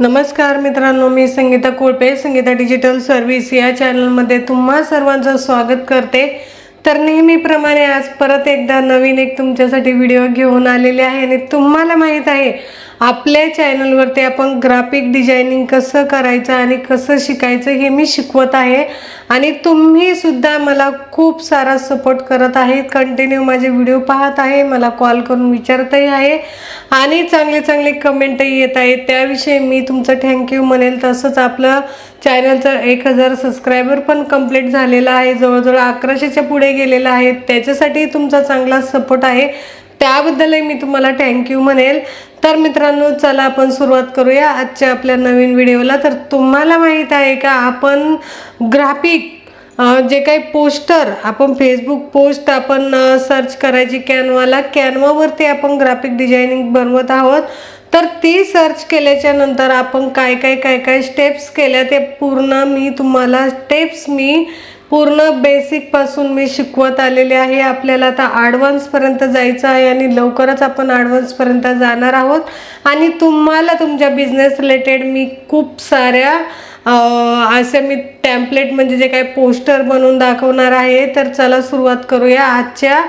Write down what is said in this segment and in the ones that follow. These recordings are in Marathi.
नमस्कार मित्रांनो मी संगीता कोळपे संगीता डिजिटल सर्व्हिस या चॅनलमध्ये तुम्हा सर्वांचं स्वागत करते. तर नेहमीप्रमाणे आज परत एकदा नवीन एक तुमच्यासाठी व्हिडिओ घेऊन आलेले आहे आणि तुम्हाला माहीत आहे आपल्या चॅनलवरती आपण ग्राफिक डिझायनिंग कसं करायचं आणि कसं शिकायचं हे मी शिकवत आहे. आणि तुम्ही सुद्धा मला खूप सारा सपोर्ट करत आहे कंटिन्यू माझे व्हिडिओ पाहत आहे. मला कॉल करून विचारतही आहे. आणि चांगले चांगले कमेंटही येत आहेत. त्याविषयी मी तुमचं थँक्यू म्हणेल. तसंच आपलं चॅनलचं एक हजार सबस्क्रायबर पण कंप्लीट झालेलं आहे. जवळजवळ अकराशेच्या पुढे गेलेलं आहे. त्याच्यासाठी तुमचा चांगला सपोर्ट आहे. त्याबद्दलही मी तुम्हाला थँक्यू म्हणेल. तर मित्रांनो चला आपण सुरुवात करूया आजच्या आपल्या नवीन व्हिडिओला. तर तुम्हाला माहीत आहे का आपण ग्राफिक जे काही पोस्टर आपण फेसबुक पोस्ट आपण सर्च करायची कॅनवाला कॅनवावरती आपण ग्राफिक डिझायनिंग बनवत आहोत. तर ती सर्च केल्याच्यानंतर आपण काय काय काय काय स्टेप्स केल्या ते पूर्ण मी तुम्हाला स्टेप्स मी पूर्ण बेसिकपासून मी शिकवत आलेले आहे. आपल्याला आता ॲडव्हान्सपर्यंत जायचं आहे आणि लवकरच आपण ॲडव्हान्सपर्यंत जाणार आहोत. आणि तुम्हाला तुमच्या बिझनेस रिलेटेड मी खूप साऱ्या असे मी टॅम्पलेट म्हणजे जे काही पोस्टर बनवून दाखवणार आहे तर चला सुरुवात करूया. आजच्या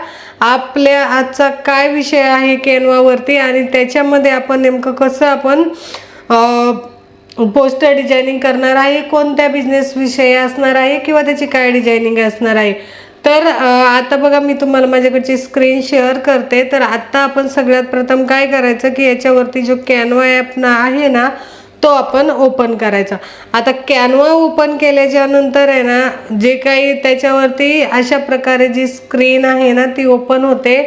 आपल्या आजचा काय विषय आहे केनवावरती आणि त्याच्यामध्ये आपण नेमकं कसं आपण पोस्टर डिझायनिंग करणार आहे कोणत्या बिझनेस विषयी असणार आहे किंवा त्याची काय डिझायनिंग असणार आहे? तर आता बघा मी तुम्हाला माझ्याकडची स्क्रीन शेअर करते. तर आत्ता आपण सगळ्यात प्रथम काय करायचं की याच्यावरती जो कॅनवा ॲप ना आहे ना तो आपण ओपन करायचा. आता कॅनवा ओपन केल्याच्यानंतर आहे ना जे काही त्याच्यावरती अशा प्रकारे जी स्क्रीन आहे ना ती ओपन होते.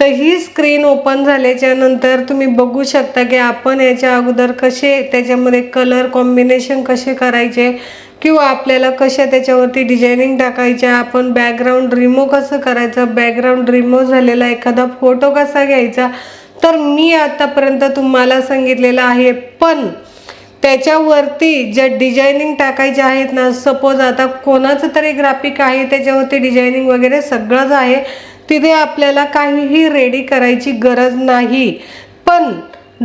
तर ही स्क्रीन ओपन झाल्याच्यानंतर तुम्ही बघू शकता की आपण याच्या अगोदर कसे त्याच्यामध्ये कलर कॉम्बिनेशन कसे करायचे किंवा आपल्याला कशा त्याच्यावरती डिझायनिंग टाकायच्या आपण बॅकग्राऊंड रिमूव्ह कसं करायचं बॅकग्राऊंड रिमूव्ह झालेला एखादा फोटो कसा घ्यायचा तर मी आतापर्यंत तुम्हाला सांगितलेलं आहे. पण त्याच्यावरती ज्या डिझायनिंग टाकायच्या आहेत ना सपोज आता कोणाचं तरी ग्राफिक आहे त्याच्यावरती डिझायनिंग वगैरे सगळंच आहे. तिथे आपल्याला काहीही रेडी करायची गरज नाही. पण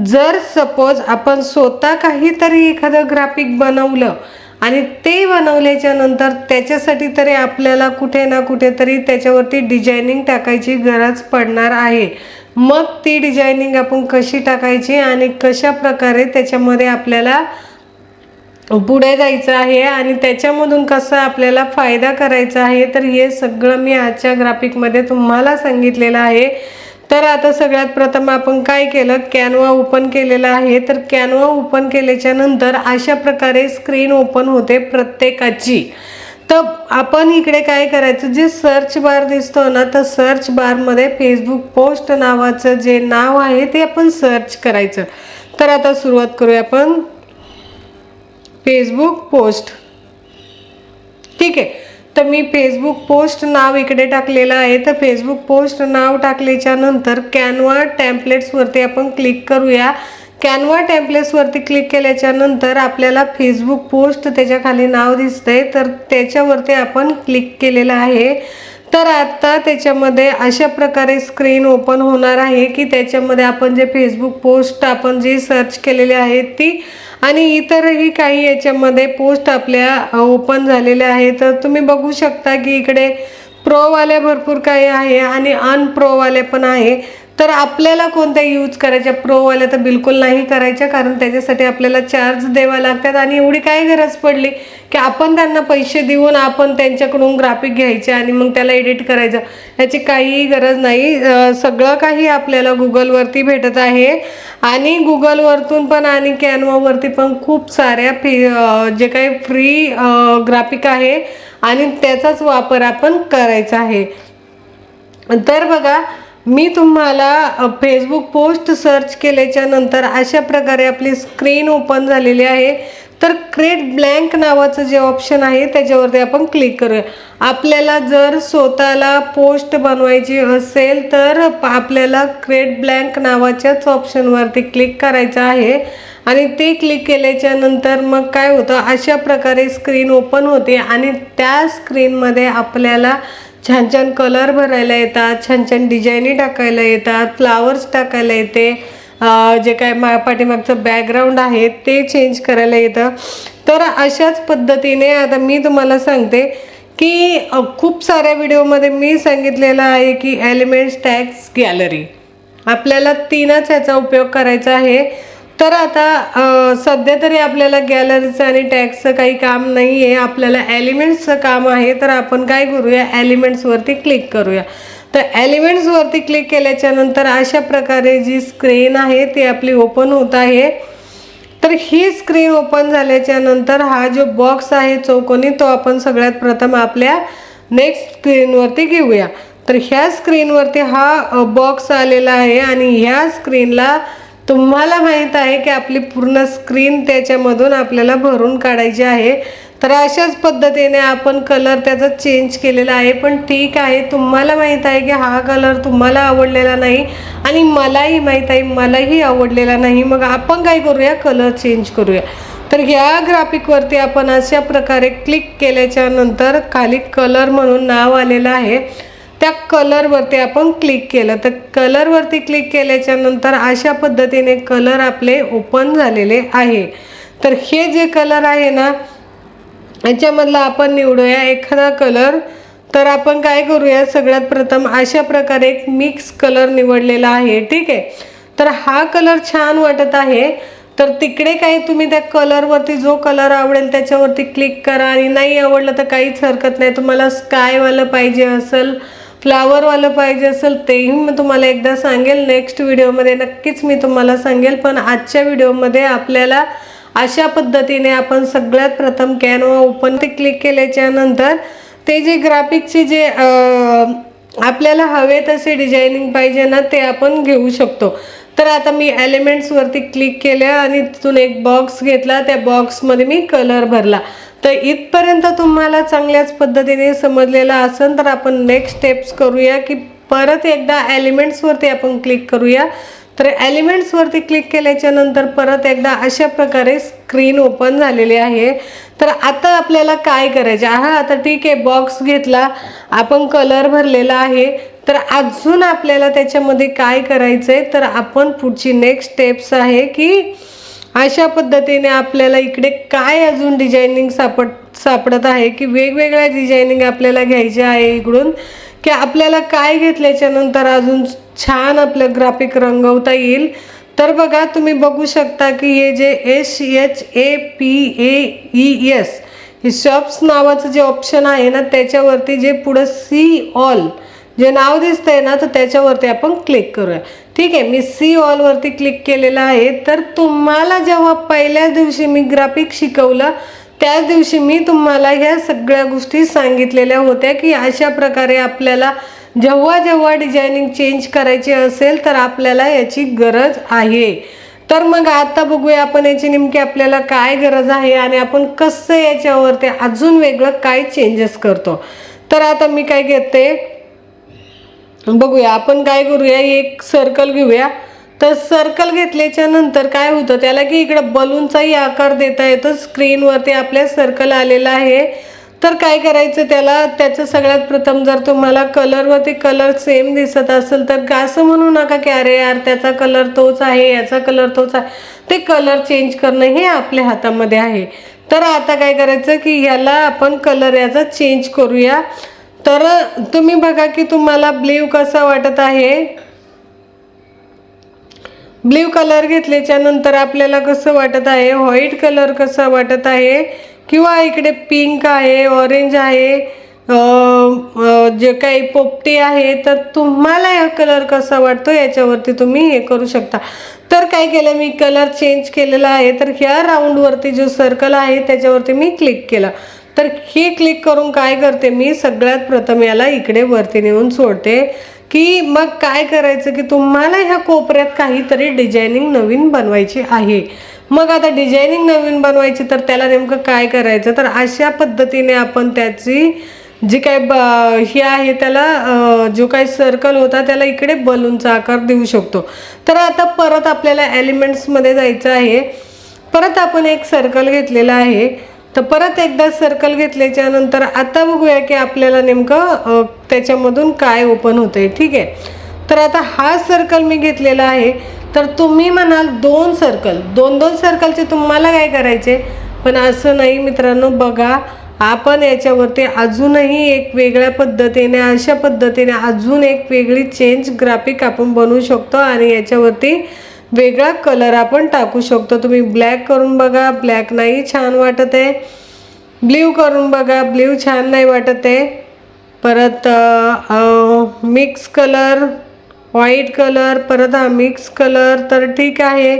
जर सपोज आपण स्वतः काहीतरी एखादं ग्राफिक बनवलं आणि ते बनवल्याच्या नंतर त्याच्यासाठी तरी आपल्याला कुठे ना कुठेतरी त्याच्यावरती डिझायनिंग टाकायची गरज पडणार आहे. मग ती डिझायनिंग आपण कशी टाकायची आणि कशा प्रकारे त्याच्यामध्ये आपल्याला पुढे जायचं आहे आणि त्याच्यामधून कसं आपल्याला फायदा करायचा आहे तर हे सगळं मी आजच्या ग्राफिकमध्ये तुम्हाला सांगितलेलं आहे. तर आता सगळ्यात प्रथम आपण काय केलं? कॅनवा ओपन केलेला आहे. तर कॅनवा ओपन केल्याच्यानंतर अशा प्रकारे स्क्रीन ओपन होते प्रत्येकाची. तर आपण इकडे काय करायचं? जे सर्च बार दिसतो ना तर सर्च बारमध्ये फेसबुक पोस्ट नावाचं जे नाव आहे ते आपण सर्च करायचं. तर आता सुरुवात करूया आपण. फेसबुक पोस्ट ठीक आहे. तर मी फेसबुक पोस्ट नाव इकडे टाकलेलं आहे. तर फेसबुक पोस्ट नाव टाकल्याच्या नंतर कॅनवा टॅम्पलेट्सवरती आपण क्लिक करूया. कॅनवा टॅम्पलेट्सवरती क्लिक केल्याच्यानंतर आपल्याला फेसबुक पोस्ट त्याच्याखाली नाव दिसतंय. तर त्याच्यावरती आपण क्लिक केलेलं आहे. तर आत्ता त्याच्यामध्ये अशा प्रकारे स्क्रीन ओपन होणार आहे की त्याच्यामध्ये आपण जे फेसबुक पोस्ट आपण जी सर्च केलेली आहे ती आणि इतरही काही याच्यामध्ये पोस्ट आपल्या ओपन झालेल्या आहेत. तर तुम्ही बघू शकता की इकडे प्रोवाल्या भरपूर काही आहे आणि अनप्रोवाल्या पण आहे. तर आपल्याला कोणत्या यूज करायच्या प्रोवाल्या तर बिलकुल नाही करायच्या कारण त्याच्यासाठी आपल्याला चार्ज द्यावा लागतात. आणि एवढी काय गरज पडली की आपण त्यांना पैसे देऊन आपण त्यांच्याकडून ग्राफिक घ्यायचे आणि मग त्याला एडिट करायचं. याची काहीही गरज नाही. सगळं काही आपल्याला गुगलवरती भेटत आहे. आणि गुगलवरतून पण आणि कॅनवावरती पण खूप साऱ्या फी जे काही फ्री ग्राफिक आहे आणि त्याचाच वापर आपण करायचा आहे. तर बघा मी तुम्हाला फेसबुक पोस्ट सर्च केल्याच्यानंतर अशा प्रकारे आपली स्क्रीन ओपन झालेली आहे. तर क्रिएट ब्लँक नावाचं जे ऑप्शन आहे त्याच्यावरती आपण क्लिक करूया. आपल्याला जर स्वतःला पोस्ट बनवायची असेल तर आपल्याला क्रिएट ब्लँक नावाच्याच ऑप्शनवरती क्लिक करायचं आहे. आणि ते क्लिक केल्याच्यानंतर मग काय होतं? अशा प्रकारे स्क्रीन ओपन होते आणि त्या स्क्रीनमध्ये आपल्याला छान छान कलर भरायला येतात छान छान डिझाईनी टाकायला येतात फ्लावर्स टाकायला येते. जे काय मा पाठीमागचं बॅकग्राऊंड आहे ते चेंज करायला येतं. तर अशाच पद्धतीने आता मी तुम्हाला सांगते की खूप साऱ्या व्हिडिओमध्ये मी सांगितलेलं आहे की एलिमेंट्स टॅक्स गॅलरी आपल्याला तीनच ह्याचा उपयोग करायचा आहे. तर आता सध्या तरी आपल्याला गॅलरीचं आणि टॅक्सचं काही काम नाही आहे आपल्याला एलिमेंट्सचं काम आहे. तर आपण काय करूया? एलिमेंट्सवरती क्लिक करूया. तर एलिमेंट्सवरती क्लिक केल्याच्यानंतर अशा प्रकारे जी स्क्रीन आहे ती आपली ओपन होत आहे. तर ही स्क्रीन ओपन झाल्याच्यानंतर हा जो बॉक्स आहे चौकोनी तो आपण सगळ्यात प्रथम आपल्या नेक्स्ट स्क्रीनवरती घेऊया. तर ह्या स्क्रीनवरती हा बॉक्स आलेला आहे आणि ह्या स्क्रीनला तुम्हाला माहीत आहे की आपली पूर्ण स्क्रीन त्याच्यामधून आपल्याला भरून काढायची आहे. तर अशाच पद्धतीने आपण कलर त्याचा चेंज केलेला आहे. पण ठीक आहे तुम्हाला माहीत आहे की हा कलर तुम्हाला आवडलेला नाही आणि मलाही माहीत आहे मलाही आवडलेला नाही. मग आपण काय करूया? कलर चेंज करूया. तर ह्या ग्राफिकवरती आपण अशा प्रकारे क्लिक केल्याच्यानंतर खाली कलर म्हणून नाव आलेलं आहे. त्या कलरवरती आपण क्लिक केलं. तर कलरवरती क्लिक केल्याच्यानंतर अशा पद्धतीने कलर आपले ओपन झालेले आहे. तर हे जे कलर आहे ना याच्यामधला आपण निवडूया एखादा कलर. तर आपण काय करूया सगळ्यात प्रथम अशा प्रकारे एक मिक्स कलर निवडलेला आहे ठीक आहे? तर हा कलर छान वाटत आहे. तर तिकडे काही तुम्ही त्या कलरवरती जो कलर आवडेल त्याच्यावरती क्लिक करा. आणि नाही आवडलं तर काहीच हरकत नाही. तुम्हाला स्कायवालं पाहिजे असेल फ्लावरवालं पाहिजे असेल तेही मी तुम्हाला एकदा सांगेल. नेक्स्ट व्हिडिओमध्ये नक्कीच मी तुम्हाला सांगेल. पण आजच्या व्हिडिओमध्ये आपल्याला अशा पद्धतीने आपण सगळ्यात प्रथम कॅनवा ओपन ते क्लिक केल्याच्यानंतर ते जे ग्राफिकचे जे आपल्याला हवे तसे डिझायनिंग पाहिजे ना ते आपण घेऊ शकतो. तर आता मी एलिमेंट्सवरती क्लिक केलं आणि तिथून एक बॉक्स घेतला. त्या बॉक्समध्ये मी कलर भरला. तर इथपर्यंत तुम्हाला चांगल्याच पद्धतीने समजलेलं असेल तर आपण नेक्स्ट स्टेप्स करूया की परत एकदा एलिमेंट्सवरती आपण क्लिक करूया. तर एलिमेंट्सवरती क्लिक केल्याच्यानंतर परत एकदा अशा प्रकारे स्क्रीन ओपन झालेली आहे. तर आता आपल्याला काय करायचं? हा आता ठीक आहे बॉक्स घेतला. आपण कलर भरलेला आहे. तर अजून आपल्याला त्याच्यामध्ये काय करायचं आहे तर आपण पुढची नेक्स्ट स्टेप्स आहे की अशा पद्धतीने आपल्याला इकडे काय अजून डिझायनिंग सापड सापडत आहे की वेगवेगळ्या डिझायनिंग आपल्याला घ्यायच्या आहे इकडून की आपल्याला काय घेतल्याच्या नंतर अजून छान आपलं ग्राफिक रंगवता येईल. तर बघा तुम्ही बघू शकता की हे जे S H A P A E S हे शॉप्स नावाचं जे ऑप्शन आहे ना त्याच्यावरती जे पुढं सी ऑल जे नाव दिसतंय ना तर त्याच्यावरती आपण क्लिक करूया. ठीक आहे मी सी ऑलवरती क्लिक केलेलं आहे. तर तुम्हाला जेव्हा पहिल्याच दिवशी मी ग्राफिक शिकवलं त्याच दिवशी मी तुम्हाला ह्या सगळ्या गोष्टी सांगितलेल्या होत्या की अशा प्रकारे आपल्याला जेव्हा जेव्हा डिझायनिंग चेंज करायची असेल तर आपल्याला याची गरज आहे. तर मग आता बघूया आपण याची नेमकी आपल्याला काय गरज आहे आणि आपण कसं याच्यावरती अजून वेगळं काय चेंजेस करतो. तर आता मी काय घेते? बघूया आपण काय करूया एक सर्कल घेऊया. तर सर्कल घेतल्याच्या नंतर काय होतं त्याला की इकडं बलूनचाही आकार देता येतो स्क्रीनवरती आपल्या सर्कल आलेला आहे. तर काय करायचं त्याला त्याचं सगळ्यात प्रथम जर तुम्हाला कलरवरती कलर सेम दिसत असेल तर का असं म्हणू नका की अरे यार त्याचा कलर तोच आहे याचा कलर तोच आहे. ते कलर चेंज करणं हे आपल्या हातामध्ये आहे. तर आता काय करायचं की ह्याला आपण कलर याचा चेंज करूया. तर तुम्ही बघा की तुम्हाला ब्ल्यू कसा वाटत आहे. ब्ल्यू कलर घेतल्याच्या नंतर आपल्याला कसं वाटत आहे? व्हाईट कलर कसा वाटत आहे? किंवा इकडे पिंक आहे ऑरेंज आहे जे काही पोपटी आहे तर तुम्हाला हा कलर कसा वाटतो? याच्यावरती तुम्ही हे करू शकता. तर काय केलं? मी कलर चेंज केलेला आहे. तर ह्या राऊंडवरती जो सर्कल आहे त्याच्यावरती मी क्लिक केला. तर हे क्लिक करून काय करते? मी सगळ्यात प्रथम याला इकडे वरती नेऊन सोडते की मग काय करायचं की तुम्हाला ह्या कोपऱ्यात काहीतरी डिझायनिंग नवीन बनवायची आहे. मग आता डिझायनिंग नवीन बनवायची तर त्याला नेमकं काय करायचं? तर अशा पद्धतीने आपण त्याची जी काय ब हे आहे त्याला जो काही सर्कल होता त्याला इकडे बलूनचा आकार देऊ शकतो. तर आता परत आपल्याला एलिमेंट्समध्ये जायचं आहे. परत आपण एक सर्कल घेतलेला आहे. तर परत एकदा सर्कल घेतल्याच्या नंतर आता बघूया की आपल्याला नेमकं त्याच्यामधून काय ओपन होतंय ठीक आहे? तर आता हा सर्कल मी घेतलेला आहे. तर तुम्ही म्हणाल दोन सर्कल दोन दोन सर्कलचे तुम्हाला काय करायचे? पण असं नाही मित्रांनो बघा आपण याच्यावरती अजूनही एक वेगळ्या पद्धतीने अशा पद्धतीने अजून एक वेगळी चेंज ग्राफिक आपण बनवू शकतो आणि याच्यावरती वेगळा कलर आपण टाकू शकतो. तुम्ही ब्लॅक करून बघा ब्लॅक नाही छान वाटत आहे. ब्ल्यू करून बघा ब्ल्यू छान नाही वाटत आहे. परत मिक्स कलर व्हाईट कलर परत हा मिक्स कलर तर ठीक आहे.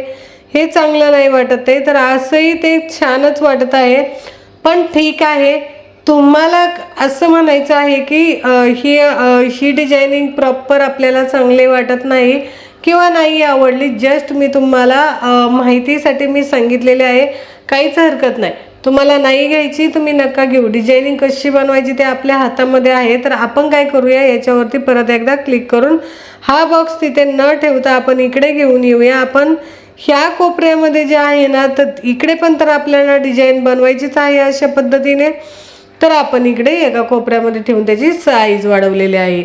हे चांगलं नाही वाटत आहे तर असंही ते छानच वाटत आहे. पण ठीक आहे. तुम्हाला असं म्हणायचं आहे की ही ही डिझायनिंग प्रॉपर आपल्याला चांगले वाटत नाही. किंवा नाही आवडली जस्ट मी तुम्हाला माहितीसाठी मी सांगितलेले आहे. काहीच हरकत नाही. तुम्हाला नाही घ्यायची तुम्ही नका घेऊ. डिझायनिंग कशी बनवायची ते आपल्या हातामध्ये आहे. तर आपण काय करूया याच्यावरती परत एकदा क्लिक करून हा बॉक्स तिथे न ठेवता आपण इकडे घेऊन येऊया. आपण ह्या कोपऱ्यामध्ये जे आहे ना तर इकडे पण तर आपल्याला डिझाईन बनवायचीच आहे अशा पद्धतीने. तर आपण इकडे एका कोपऱ्यामध्ये ठेवून त्याची साईज वाढवलेली आहे.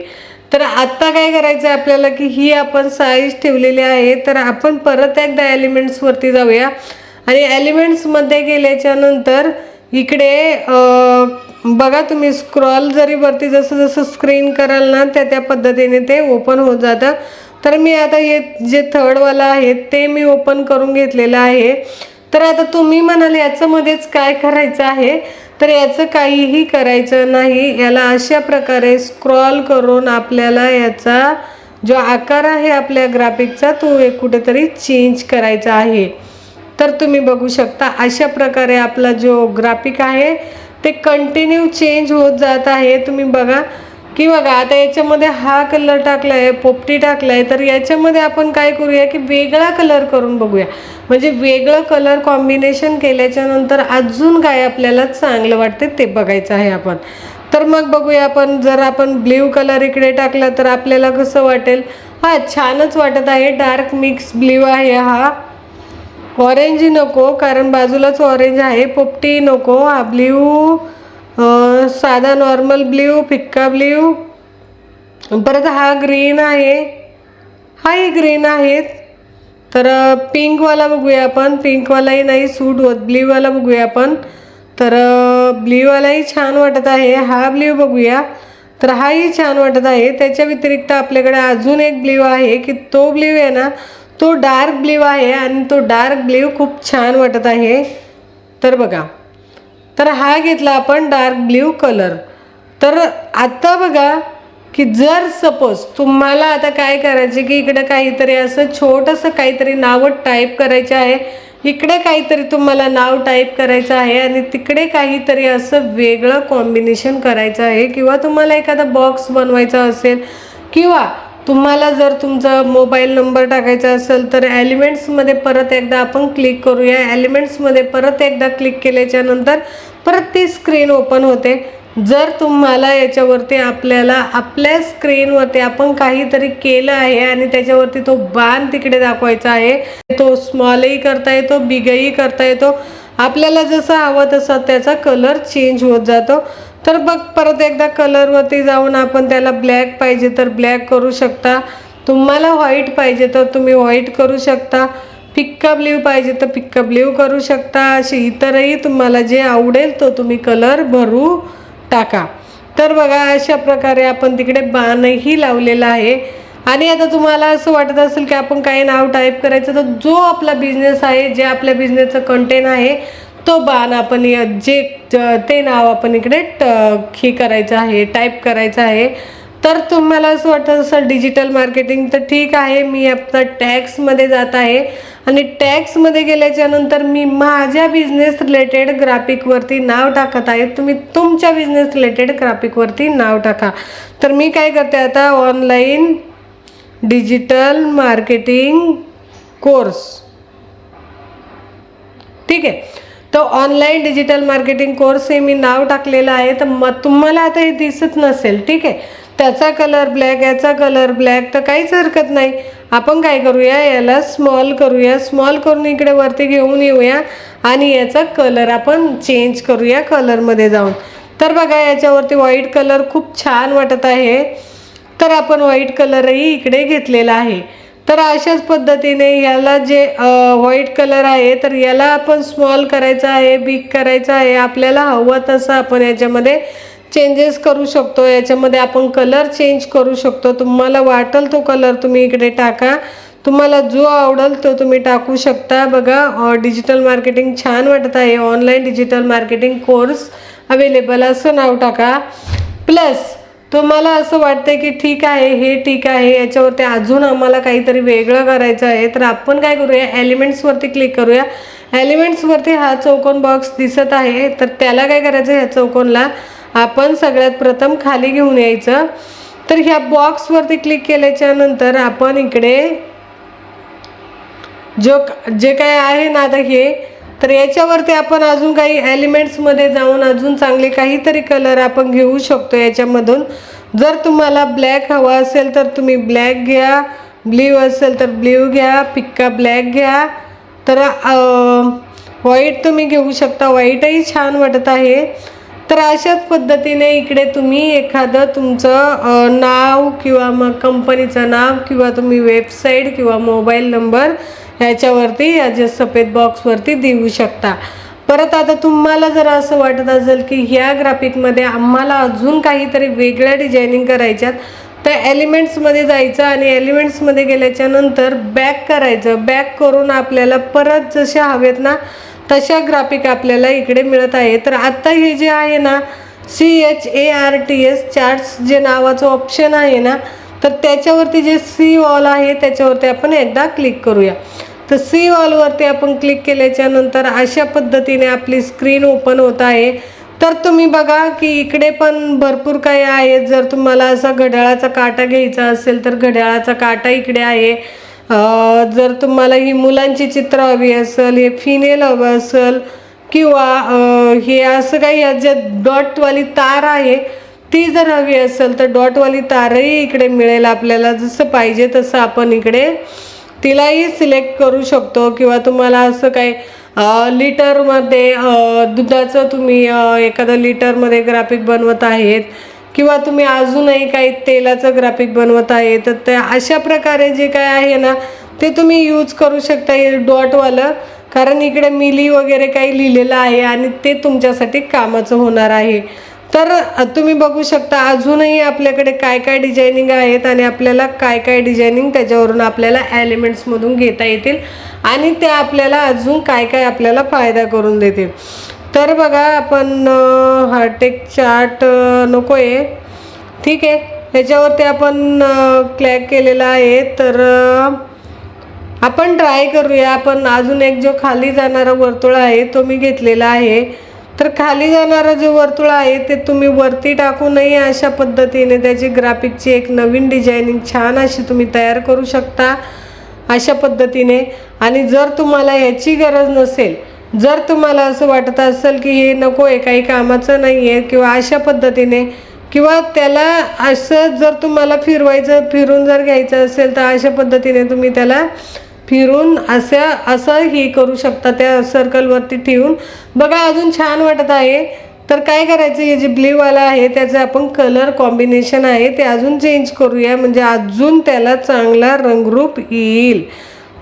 तर आत्ता काय करायचं आहे आपल्याला की ही आपण साईज ठेवलेली आहे तर आपण परत एकदा एलिमेंट्सवरती जाऊया. आणि एलिमेंट्समध्ये गेल्याच्यानंतर इकडे बघा तुम्ही स्क्रॉल जरी वरती जसं जसं स्क्रीन कराल ना त्या त्या पद्धतीने ते ओपन होत जातं. तर मी आता हे जे थर्डवाला आहे ते मी ओपन करून घेतलेलं आहे. तर आता तुम्ही म्हणाल याच्यामध्येच काय करायचं आहे? तर याचं काहीही करायचं नाही. याला अशा प्रकारे स्क्रॉल करून आपल्याला याचा जो आकार आहे आपल्या ग्राफिकचा तो एक कुठेतरी चेंज करायचा आहे. तर तुम्ही बघू शकता अशा प्रकारे आपला जो ग्राफिक आहे ते कंटिन्यू चेंज होत जात आहे. तुम्ही बघा की बघा आता याच्यामध्ये हा कलर टाकला आहे पोपटी टाकला आहे तर याच्यामध्ये आपण काय करूया की वेगळा कलर करून बघूया. म्हणजे वेगळं कलर कॉम्बिनेशन केल्याच्यानंतर अजून काय आपल्याला चांगलं वाटते ते बघायचं आहे आपण. तर मग बघूया आपण जर आपण ब्ल्यू कलर इकडे टाकला तर आपल्याला कसं वाटेल? हा छानच वाटत आहे. डार्क मिक्स ब्ल्यू आहे हा. ऑरेंज नको कारण बाजूलाच ऑरेंज आहे. पोपटी नको हा ब्ल्यू साधा नॉर्मल ब्ल्यू फिक्का ब्ल्यू परत हा ग्रीन आहे. हाही ग्रीन आहेत. तर पिंकवाला बघूया आपण. पिंकवालाही नाही सूट होत. ब्ल्यूवाला बघूया आपण. तर ब्ल्यूवालाही छान वाटत आहे. हा ब्ल्यू बघूया. तर हाही छान वाटत आहे. त्याच्या व्यतिरिक्त आपल्याकडे अजून एक ब्ल्यू आहे की तो ब्ल्यू आहे ना तो डार्क ब्ल्यू आहे आणि तो डार्क ब्ल्यू खूप छान वाटत आहे. तर बघा. तर हा घेतला आपण डार्क ब्ल्यू कलर. तर आता बघा की जर सपोज तुम्हाला आता काय करायचे की इकडे काहीतरी असं छोटंसं काहीतरी नावं टाईप करायचे आहे. इकडे काहीतरी तुम्हाला नाव टाईप करायचं आहे आणि तिकडे काहीतरी असं वेगळं कॉम्बिनेशन करायचं आहे किंवा तुम्हाला एखादा बॉक्स बनवायचा असेल किंवा तुम्हाला जर तुमचा मोबाईल नंबर टाकायचा असेल तर एलिमेंट्समध्ये परत एकदा आपण क्लिक करूया. एलिमेंट्समध्ये परत एकदा क्लिक केल्याच्यानंतर परत ती स्क्रीन ओपन होते. जर तुम्हाला याच्यावरती आपल्याला आपल्या स्क्रीनवरती आपण काहीतरी केलं आहे आणि त्याच्यावरती तो बाण तिकडे दाखवायचा आहे तो स्मॉलही करता येतो बिगही करता येतो आपल्याला जसं हवं तसा त्याचा कलर चेंज होत जातो. तर बघ परत एकदा कलरवरती जाऊन आपण त्याला ब्लॅक पाहिजे तर ब्लॅक करू शकता. तुम्हाला व्हाईट पाहिजे तर तुम्ही व्हाईट करू शकता. पिकअप लिव पाहिजे तर पिकअप लिव करू शकता. असे इतरही तुम्हाला जे आवडेल तो तुम्ही कलर भरू टाका. तर बघा अशा प्रकारे आपण तिकडे बाणही लावलेला आहे. आणि आता तुम्हाला असं वाटत असेल की आपण काही नाव टाईप करायचं तर जो आपला बिझनेस आहे जे आपल्या बिझनेसचं कंटेंट आहे तो बाण आपण जे ते नाव आपण इकडे ट हे करायचं आहे टाईप करायचं आहे. तर तुम्हाला असं वाटत असं डिजिटल मार्केटिंग तर ठीक आहे मी आता टॅक्समध्ये जात आहे. आणि टॅक्समध्ये गेल्याच्यानंतर मी माझ्या बिझनेस रिलेटेड ग्राफिकवरती नाव टाकत आहे. तुम्ही तुमच्या बिझनेस रिलेटेड ग्राफिकवरती नाव टाका. तर मी काय करते आता? ऑनलाईन डिजिटल मार्केटिंग कोर्स ठीक आहे? तर ऑनलाईन डिजिटल मार्केटिंग कोर्स हे मी नाव टाकलेलं आहे. तर मग तुम्हाला आता हे दिसत नसेल. ठीक आहे? त्याचा कलर ब्लॅक याचा कलर ब्लॅक तर काहीच हरकत नाही. आपण काय करूया? याला स्मॉल करूया. स्मॉल करून इकडे वरती घेऊन येऊया आणि याचा कलर आपण चेंज करूया कलरमध्ये जाऊन. तर बघा याच्यावरती व्हाईट कलर खूप छान वाटत आहे. तर आपण व्हाईट कलरही इकडे घेतलेला आहे. तर अशाच पद्धतीने याला जे व्हाईट कलर आहे तर याला आपण स्मॉल करायचं आहे बिग करायचं आहे. आपल्याला हवं तसं आपण याच्यामध्ये चेंजेस करू शकतो. याच्यामध्ये आपण कलर चेंज करू शकतो. तुम्हाला वाटेल तो कलर तुम्ही इकडे टाका. तुम्हाला जो आवडेल तो तुम्ही टाकू शकता. बघा डिजिटल मार्केटिंग छान वाटत आहे. Online digital marketing course available असं नाव टाका. प्लस तुम्हाला असं वाटतंय की ठीक आहे हे ठीक आहे. याच्यावरती अजून आम्हाला काहीतरी वेगळं करायचं आहे. तर आपण काय करूया? एलिमेंट्सवरती क्लिक करूया. एलिमेंट्सवरती हा चौकोन बॉक्स दिसत आहे. तर त्याला काय करायचं? ह्या चौकोनला आपण सगळ्यात प्रथम खाली घेऊन यायचं. तर ह्या बॉक्सवरती क्लिक केल्याच्यानंतर आपण इकडे जो जे काय आहे ना आता हे तर याच्यावरती आपण अजून काही एलिमेंट्समध्ये जाऊन अजून चांगले काहीतरी कलर आपण घेऊ शकतो याच्यामधून. जर तुम्हाला ब्लॅक हवा असेल तर तुम्ही ब्लॅक घ्या ब्ल्यू असेल तर ब्ल्यू घ्या पिक्का ब्लॅक घ्या. तर व्हाईट तुम्ही घेऊ शकता. व्हाईटही छान वाटत आहे. तर अशाच पद्धतीने इकडे तुम्ही एखादं तुमचं नाव किंवा मग कंपनीचं नाव किंवा तुम्ही वेबसाईट किंवा मोबाईल नंबर ह्याच्यावरती या जे सफेद बॉक्सवरती देऊ शकता. परत आता तुम्हाला जर असं वाटत असेल की ह्या ग्राफिकमध्ये आम्हाला अजून काहीतरी वेगळ्या डिझायनिंग करायच्यात तर एलिमेंट्समध्ये जायचं आणि एलिमेंट्समध्ये गेल्याच्यानंतर बॅक करायचं. बॅक करून आपल्याला परत जसे हवेत ना तशा ग्राफिक आपल्याला इकडे मिळत आहे. तर आत्ता हे जे आहे ना C H A R T S charts जे नावाचं ऑप्शन आहे ना तर त्याच्यावरती जे सी वॉल आहे त्याच्यावरती आपण एकदा क्लिक करूया. तर सी वॉलवरती आपण क्लिक केल्याच्यानंतर अशा पद्धतीने आपली स्क्रीन ओपन होत आहे. तर तुम्ही बघा की इकडे पण भरपूर काही आहे जर तुम्हाला असा घड्याळाचा काटा घ्यायचा असेल तर घड्याळाचा काटा इकडे आहे. जर तुम्हाला ही मुलांची चित्र हवी असेल हे फिनेल हवं असेल किंवा हे असं काही जे डॉटवाली तार आहे ती जर हवी असेल तर डॉटवाली तारही इकडे मिळेल आपल्याला. जसं पाहिजे तसं आपण इकडे तिलाही सिलेक्ट करू शकतो. किंवा तुम्हाला असं काही लिटरमध्ये दुधाचं तुम्ही एखादं लिटरमध्ये ग्राफिक बनवत आहेत किंवा तुम्ही अजूनही काही तेलाचं ग्राफिक बनवत आहे तर ते अशा प्रकारे जे काय आहे ना ते तुम्ही यूज करू शकता हे डॉटवालं कारण इकडे मिली वगैरे काही लिहिलेलं आहे आणि ते तुमच्यासाठी कामाचं होणार आहे. तर तुम्ही बघू शकता अजूनही आपल्याकडे काय काय डिझायनिंग आहेत आणि आपल्याला काय काय डिझायनिंग त्याच्यावरून आपल्याला एलिमेंट्समधून घेता येतील आणि ते आपल्याला अजून काय काय आपल्याला फायदा करून देतील. तर बघा आपण हार्टेक चार्ट नको आहे ठीक आहे. ह्याच्यावरती आपण क्लॅक केलेला आहे. तर आपण ट्राय करूया. आपण अजून एक जो खाली जाणारा वर्तुळ आहे तो मी घेतलेला आहे. तर खाली जाणारा जो वर्तुळ आहे ते तुम्ही वरती टाकू नये अशा पद्धतीने. त्याची ग्राफिकची एक नवीन डिझायनिंग छान अशी तुम्ही तयार करू शकता अशा पद्धतीने. आणि जर तुम्हाला ह्याची गरज नसेल जर तुम्हाला असं वाटत असेल की हे नको आहे काही कामाचं नाही आहे किंवा अशा पद्धतीने किंवा त्याला असं जर तुम्हाला फिरवायचं फिरून जर घ्यायचं असेल तर अशा पद्धतीने तुम्ही त्याला फिरून असं असं हे करू शकता त्या सर्कलवरती ठेवून. बघा अजून छान वाटत आहे. तर काय करायचं हे जे ब्ल्यूवाला आहे त्याचं आपण कलर कॉम्बिनेशन आहे ते अजून चेंज करूया म्हणजे अजून त्याला चांगला रंगरूप येईल.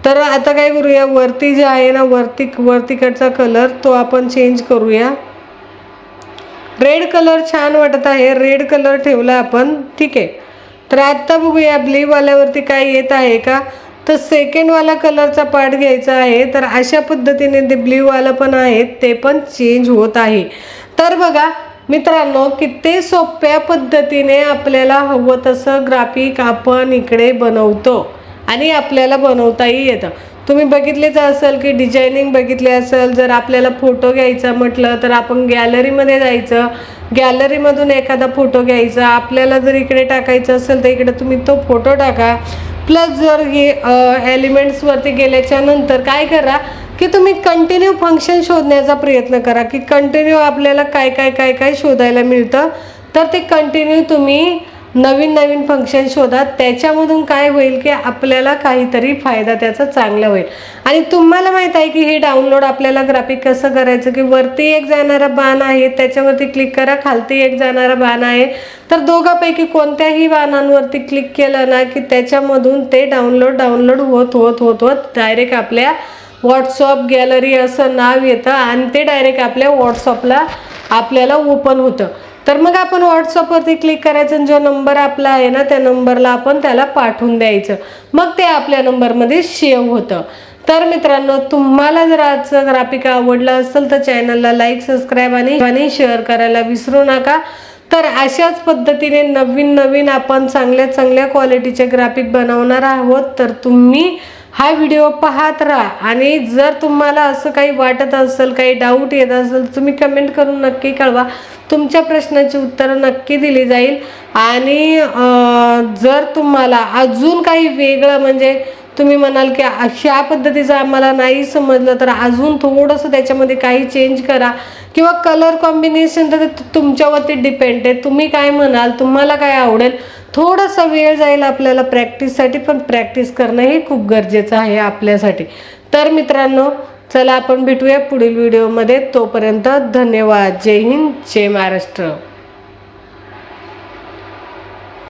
तर आता काय करूया? वरती जे आहे ना वरती वरतीकडचा कलर तो आपण चेंज करूया. रेड कलर छान वाटत आहे. रेड कलर ठेवला आपण. ठीक आहे. तर आत्ता बघूया ब्ल्यूवाल्यावरती काय येत आहे का? तर सेकंडवाला कलरचा पार्ट घ्यायचा आहे. तर अशा पद्धतीने ते ब्ल्यूवालं पण आहेत ते पण चेंज होत आहे. तर बघा मित्रांनो किती सोप्या पद्धतीने आपल्याला हवं तसं ग्राफिक आपण इकडे बनवतो. आणि आपल्याला बनवताही येतं. तुम्ही बघितलेच असेल की डिझायनिंग बघितले असेल जर आपल्याला फोटो घ्यायचा म्हटलं तर आपण गॅलरीमध्ये जायचं. गॅलरीमधून एखादा फोटो घ्यायचा. आपल्याला जर इकडे टाकायचं असेल तर इकडे तुम्ही तो फोटो टाका. प्लस जर हे एलिमेंट्सवरती गेल्याच्यानंतर काय करा की तुम्ही कंटिन्यू फंक्शन शोधण्याचा प्रयत्न करा की कंटिन्यू आपल्याला काय काय काय काय शोधायला मिळतं. तर ते कंटिन्यू तुम्ही नवीन नवीन फंक्शन शोधा त्याच्यामधून काय होईल की आपल्याला काहीतरी फायदा त्याचा चांगला होईल. आणि तुम्हाला माहीत आहे की हे डाउनलोड आपल्याला ग्राफिक कसं करायचं की वरती एक जाणारा बाण आहे त्याच्यावरती क्लिक करा खालती एक जाणारा बाण आहे. तर दोघांपैकी कोणत्याही बाणांवरती क्लिक केलं ना की त्याच्यामधून ते डाउनलोड डाउनलोड होत होत होत होत डायरेक्ट आपल्या व्हॉट्सअप गॅलरी असं नाव येतं आणि ते डायरेक्ट आपल्या व्हॉट्सअपला आपल्याला ओपन होतं. तर मग आपण व्हॉट्सअपवरती क्लिक करायचं आणि जो नंबर आपला आहे ना त्या नंबरला आपण त्याला पाठवून द्यायचं. मग ते आपल्या नंबरमध्ये सेव्ह होतं. तर मित्रांनो तुम्हाला जर आजचं ग्राफिक आवडलं असेल तर चॅनलला लाईक सबस्क्राईब आणि शेअर करायला विसरू नका. तर अशाच पद्धतीने नवीन नवीन आपण चांगल्या चांगल्या क्वालिटीचे ग्राफिक बनवणार आहोत. तर तुम्ही हा व्हिडिओ पाहत राहा. आणि जर तुम्हाला असं काही वाटत असेल काही डाऊट येत असेल तुम्ही कमेंट करून नक्की कळवा. तुमच्या प्रश्नाची उत्तरं नक्की दिली जाईल. आणि जर तुम्हाला अजून काही वेगळं म्हणजे तुम्ही म्हणाल की अशा पद्धतीचं आम्हाला नाही समजलं तर अजून थोडंसं त्याच्यामध्ये काही चेंज करा. किंवा कलर कॉम्बिनेशन तर तुमच्यावरती डिपेंड आहे. तुम्ही काय म्हणाल तुम्हाला काय आवडेल थोडासा वेळ जाईल आपल्याला प्रॅक्टिससाठी पण प्रॅक्टिस करणं हे खूप गरजेचं आहे आपल्यासाठी. तर मित्रांनो चला आपण भेटूया पुढील व्हिडिओमध्ये तोपर्यंत धन्यवाद. जय हिंद जय महाराष्ट्र.